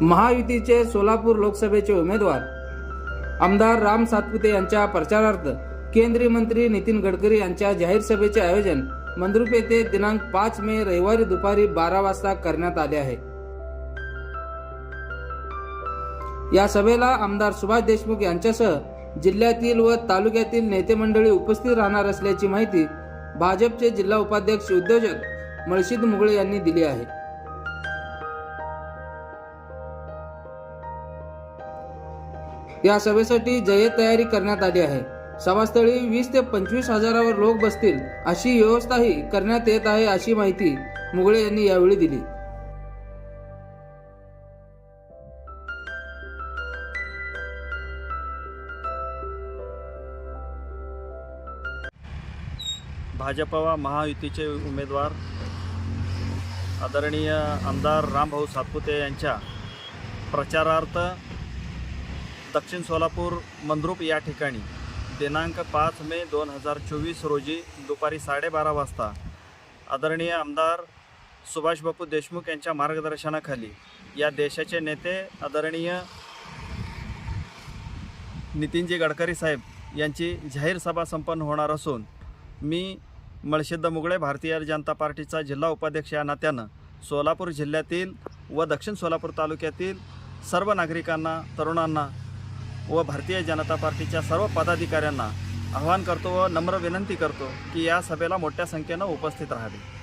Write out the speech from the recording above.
महायुतीचे सोलापूर लोकसभेचे उमेदवार आमदार राम सातपुते यांच्या प्रचारार्थ केंद्रीय मंत्री नितीन गडकरी यांच्या जाहीर सभेचे आयोजन मंद्रुप येथे दिनांक पाच मे रविवारी दुपारी बारा वाजता करण्यात आले आहे. या सभेला आमदार सुभाष देशमुख यांच्यासह जिल्ह्यातील व तालुक्यातील नेते मंडळी उपस्थित राहणार असल्याची माहिती भाजपचे जिल्हा उपाध्यक्ष उद्योजक मळशीद मुगळे यांनी दिली आहे. या सभेसाठी जय तयारी करण्यात आली आहे. सभास्थळी वीस ते पंचवीस हजारावर लोक बसतील अशी व्यवस्थाही करण्यात येत आहे अशी माहिती मुगळे यांनी यावेळी दिली. भाजपा व महायुतीचे उमेदवार आदरणीय आमदार रामभाऊ सातपुते यांच्या प्रचारार्थ दक्षिण सोलापूर मंद्रुप या ठिकाणी दिनांक पाच मे दोन हजार चोवीस रोजी दुपारी साडेबारा वाजता आदरणीय आमदार सुभाषबापू देशमुख यांच्या मार्गदर्शनाखाली या देशाचे नेते आदरणीय नितीनजी गडकरी साहेब यांची जाहीर सभा संपन्न होणार असून मी मळशिद्ध मुगळे भारतीय जनता पार्टीचा जिल्हा उपाध्यक्ष या नात्यानं सोलापूर जिल्ह्यातील व दक्षिण सोलापूर तालुक्यातील सर्व नागरिकांना तरुणांना व भारतीय जनता पार्टीच्या सर्व पदाधिकाऱ्यांना आवाहन करतो व नम्र विनंती करतो की या सभेला मोठ्या संख्येनं उपस्थित राहावे.